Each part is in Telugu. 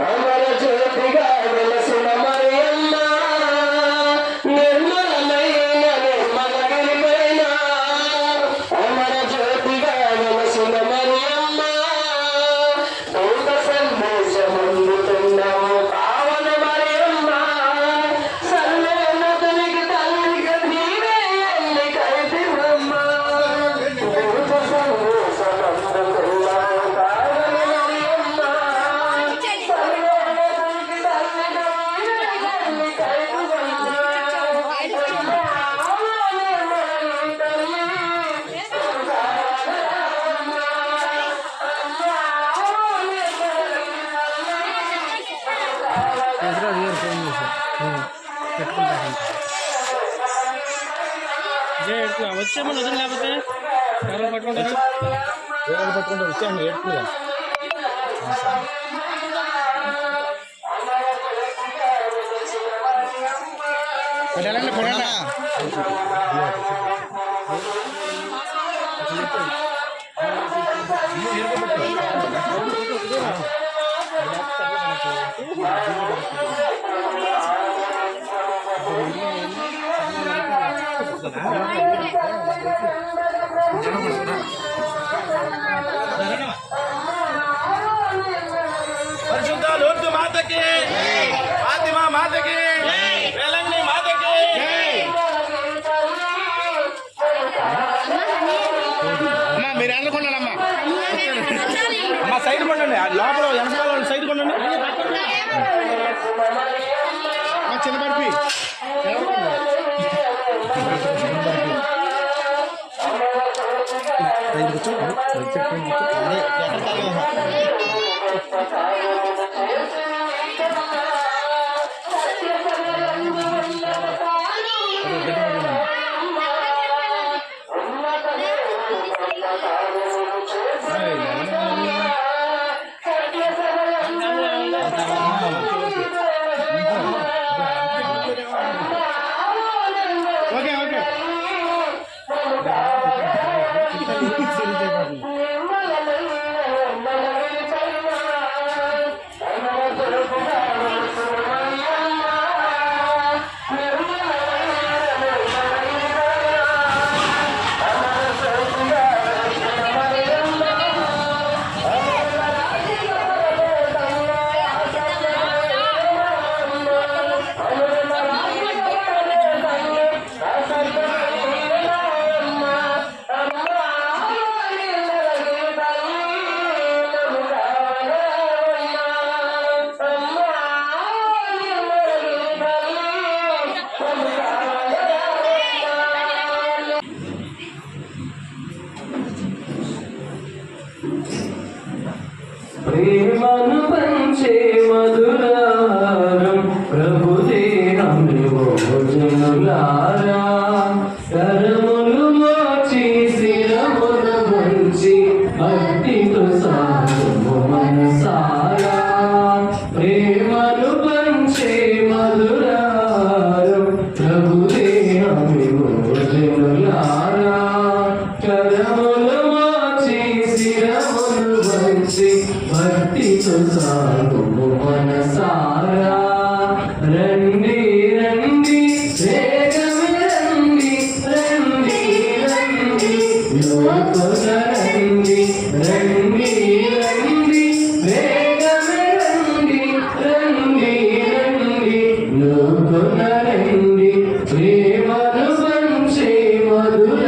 All right. జే ఎట్లా వచ్చేమని వదిలి లేకపోతే ఎవరు పట్టుకుంటారు ఎవరు పట్టుకుంటారు వచ్చాను ఏడుకురా వెళ్ళండి కొనండి పరిశుద్ధ లోటు మాతకి. ఫాతిమా మాతకి. వెలంగి మాతకి. అమ్మా మీరు వెళ్ళకుండా అమ్మా సైడ్ కొండండి. లోపల వెనకాల సైడ్ కొండండి. Kain bucuk, kain bucuk, kain bucuk. Ini, ya terkali ya. ప్రేమను పంచే మధురారం ప్రభు దేహములారా భక్తి భక్తితో మనసారా. రండి రండి వేగమే రండి రండి రండి లోపల రండి. రండి రండి వేగమే రండి రండి రండి లోపల రండి. ప్రేమను పంచే మధుర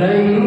రండి